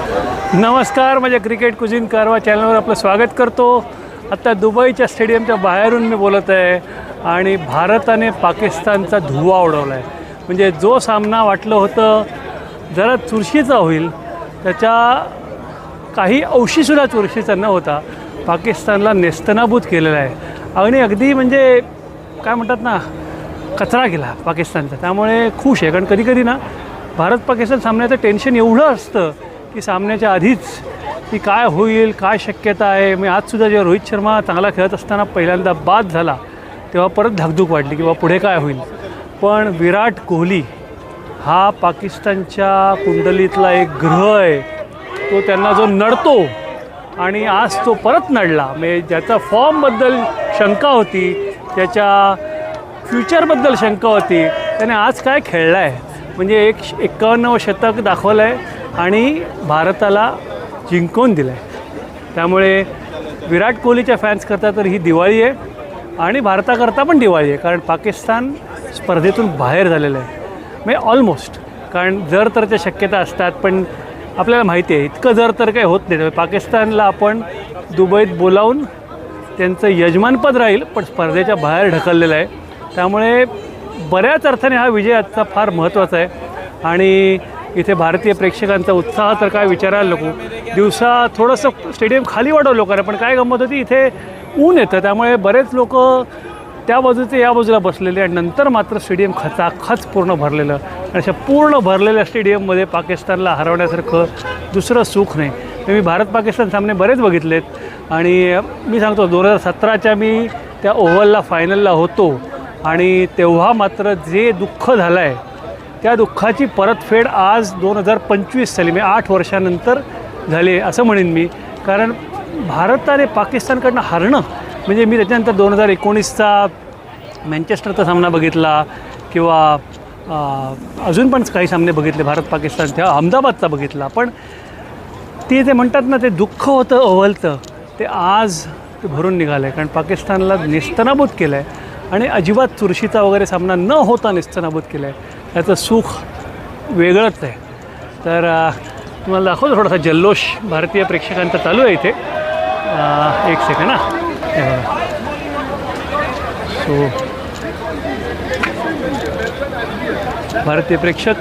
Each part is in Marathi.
नमस्कार माझ्या क्रिकेट कुझिन कारवा चॅनलवर आपलं स्वागत करतो. आत्ता दुबईच्या स्टेडियमच्या बाहेरून मी बोलत आहे आणि भारताने पाकिस्तानचा धुवा उडवला आहे म्हणजे जो सामना वाटलं होतं जरा चुरशीचा होईल त्याच्या काही अंशीसुद्धा चुरशीचा न होता पाकिस्तानला नेस्तनाभूत केलेला आहे. आणि अगदी म्हणजे काय म्हणतात ना कचरा केला पाकिस्तानचा. त्यामुळे खुश आहे कारण कधीकधी ना भारत पाकिस्तान सामन्याचं टेन्शन एवढं असतं की सामन्याच्या आधीच की काय होईल काय शक्यता आहे? मी आजसुद्धा जेव्हा रोहित शर्मा चांगला खेळत असताना पहिल्यांदा बाद झाला तेव्हा परत धाकधूक वाटली किंवा पुढे काय होईल. पण विराट कोहली हा पाकिस्तानच्या कुंडलीतला एक ग्रह आहे. तो त्यांना जो नडतो आणि आज तो परत नडला. म्हणजे ज्याचा फॉर्मबद्दल शंका होती त्याच्या फ्युचरबद्दल शंका होती त्याने आज काय खेळला आहे म्हणजे एक एक्कावन्न शतक दाखवलं आहे आणि भारताला जिंकून दिलं आहे त्यामुळे विराट कोहलीच्या फॅन्सकरता तर ही दिवाळी आहे आणि भारताकरता पण दिवाळी आहे कारण पाकिस्तान स्पर्धेतून बाहेर झालेलं आहे. म्हणजे ऑलमोस्ट कारण जर तर त्या शक्यता असतात पण आपल्याला माहिती आहे इतकं जर तर काही होत नाही. पाकिस्तानला आपण दुबईत बोलावून त्यांचं यजमानपद राहील पण स्पर्धेच्या बाहेर ढकललेलं आहे. त्यामुळे बऱ्याच अर्थाने हा विजय आजचा फार महत्त्वाचा आहे. आणि इथे भारतीय प्रेक्षकांचा उत्साह तर काय विचारायला नको. दिवसा थोडंसं स्टेडियम खाली वाढवलं लोकांना पण काय गंमत होती इथे ऊन येतं त्यामुळे बरेच लोक त्या बाजूचे या बाजूला बसलेले आणि नंतर मात्र स्टेडियम खचाखच पूर्ण भरलेलं. आणि अशा पूर्ण भरलेल्या स्टेडियममध्ये पाकिस्तानला हरवण्यासारखं दुसरं सुख नाही. मी भारत पाकिस्तान सामने बरेच बघितलेत. आणि मी सांगतो दोन हजार सतराच्या मी त्या ओव्हलला फायनलला होतो. आणि तेव्हा मात्र जे दुःख झालं आहे त्या दुःखाची परतफेड आज दोन हजार पंचवीस साली म्हणजे आठ वर्षानंतर झाली असं म्हणेन मी. कारण भारताने पाकिस्तानकडनं हरणं म्हणजे मी त्याच्यानंतर दोन हजार एकोणीसचा मँचेस्टरचा सामना बघितला किंवा अजून पण काही सामने बघितले भारत पाकिस्तान तेव्हा अहमदाबादचा बघितला. पण ते जे म्हणतात ना ते दुःख होतं अवलतं ते आज ते भरून निघालं आहे कारण पाकिस्तानला निस्तनाबूत केलं आहे आणि अजिबात चुरशीचा वगैरे सामना न होता निस्तनाबूत केलं आहे त्याचं सुख वेगळंच आहे. तर तुम्हाला दाखवतो थोडासा जल्लोष. भारतीय प्रेक्षकांचा चालू आहे इथे. एक सेकंड ना सो भारतीय प्रेक्षक.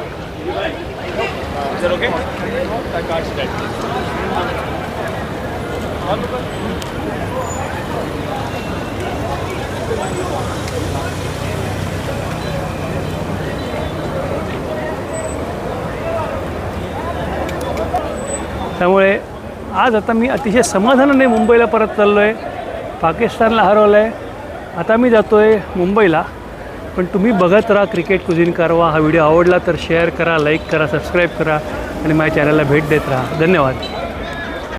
त्यामुळे आज आता मी अतिशय समाधानाने मुंबईला परत चाललो आहे पाकिस्तानला हरवलं आहे आता मी जातो आहे मुंबईला. पण तुम्ही बघत राहा क्रिकेट कुझिन कारवा. हा व्हिडिओ आवडला तर शेअर करा लाईक करा सबस्क्राईब करा आणि माझ्या चॅनलला भेट देत राहा. धन्यवाद.